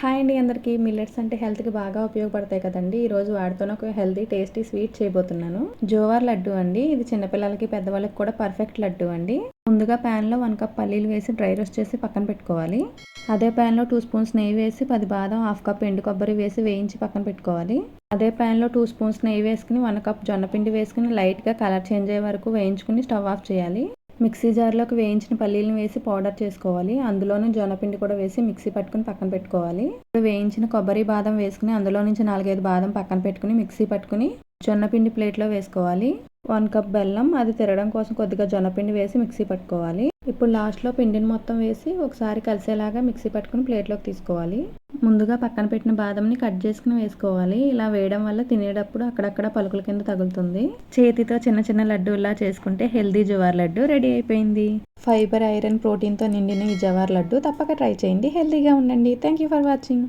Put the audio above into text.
Hi అండి అందరికీ. Millets అంటే హెల్త్కి బాగా ఉపయోగపడతాయి కదండి. ఈరోజు వాడితోనే ఒక హెల్తీ టేస్టీ స్వీట్ చేయబోతున్నాను. జోవార్ లడ్డు అండి. ఇది చిన్నపిల్లలకి పెద్దవాళ్ళకి కూడా పర్ఫెక్ట్ లడ్డు అండి. ముందుగా ప్యాన్లో వన్ కప్ పల్లీలు వేసి డ్రై రోస్ట్ చేసి పక్కన పెట్టుకోవాలి. అదే ప్యాన్లో టూ స్పూన్స్ నెయ్యి వేసి పది బాదం హాఫ్ కప్ ఎండు కొబ్బరి వేసి వేయించి పక్కన పెట్టుకోవాలి. అదే ప్యాన్లో టూ స్పూన్స్ నెయ్యి వేసుకుని వన్ కప్ జొన్నపిండి వేసుకుని లైట్గా కలర్ చేంజ్ అయ్యే వరకు వేయించుకుని స్టవ్ ఆఫ్ చేయాలి. మిక్సీ జార్లోకి వేయించిన పల్లీలను వేసి పౌడర్ చేసుకోవాలి. అందులోనే జొన్నపిండి కూడా వేసి మిక్సీ పట్టుకుని పక్కన పెట్టుకోవాలి. ఇప్పుడు వేయించిన కొబ్బరి బాదం వేసుకుని అందులో నుంచి నాలుగైదు బాదం పక్కన పెట్టుకుని మిక్సీ పట్టుకుని జొన్నపిండి ప్లేట్లో వేసుకోవాలి. వన్ కప్ బెల్లం అది తిరగడం కోసం కొద్దిగా జొన్నపిండి వేసి మిక్సీ పట్టుకోవాలి. ఇప్పుడు లాస్ట్లో పిండిని మొత్తం వేసి ఒకసారి కలిసేలాగా మిక్సీ పట్టుకుని ప్లేట్లోకి తీసుకోవాలి. ముందుగా పక్కన పెట్టిన బాదంని కట్ చేసుకుని వేసుకోవాలి. ఇలా వేయడం వల్ల తినేటప్పుడు అక్కడక్కడ పలుకుల కింద తగులుతుంది. చేతితో చిన్న చిన్న లడ్డూలా చేసుకుంటే హెల్దీ జవార్ లడ్డు రెడీ అయిపోయింది. ఫైబర్ ఐరన్ ప్రోటీన్తో నిండిన ఈ జవార్ లడ్డు తప్పక ట్రై చేయండి. హెల్దీగా ఉండండి. Thank you for watching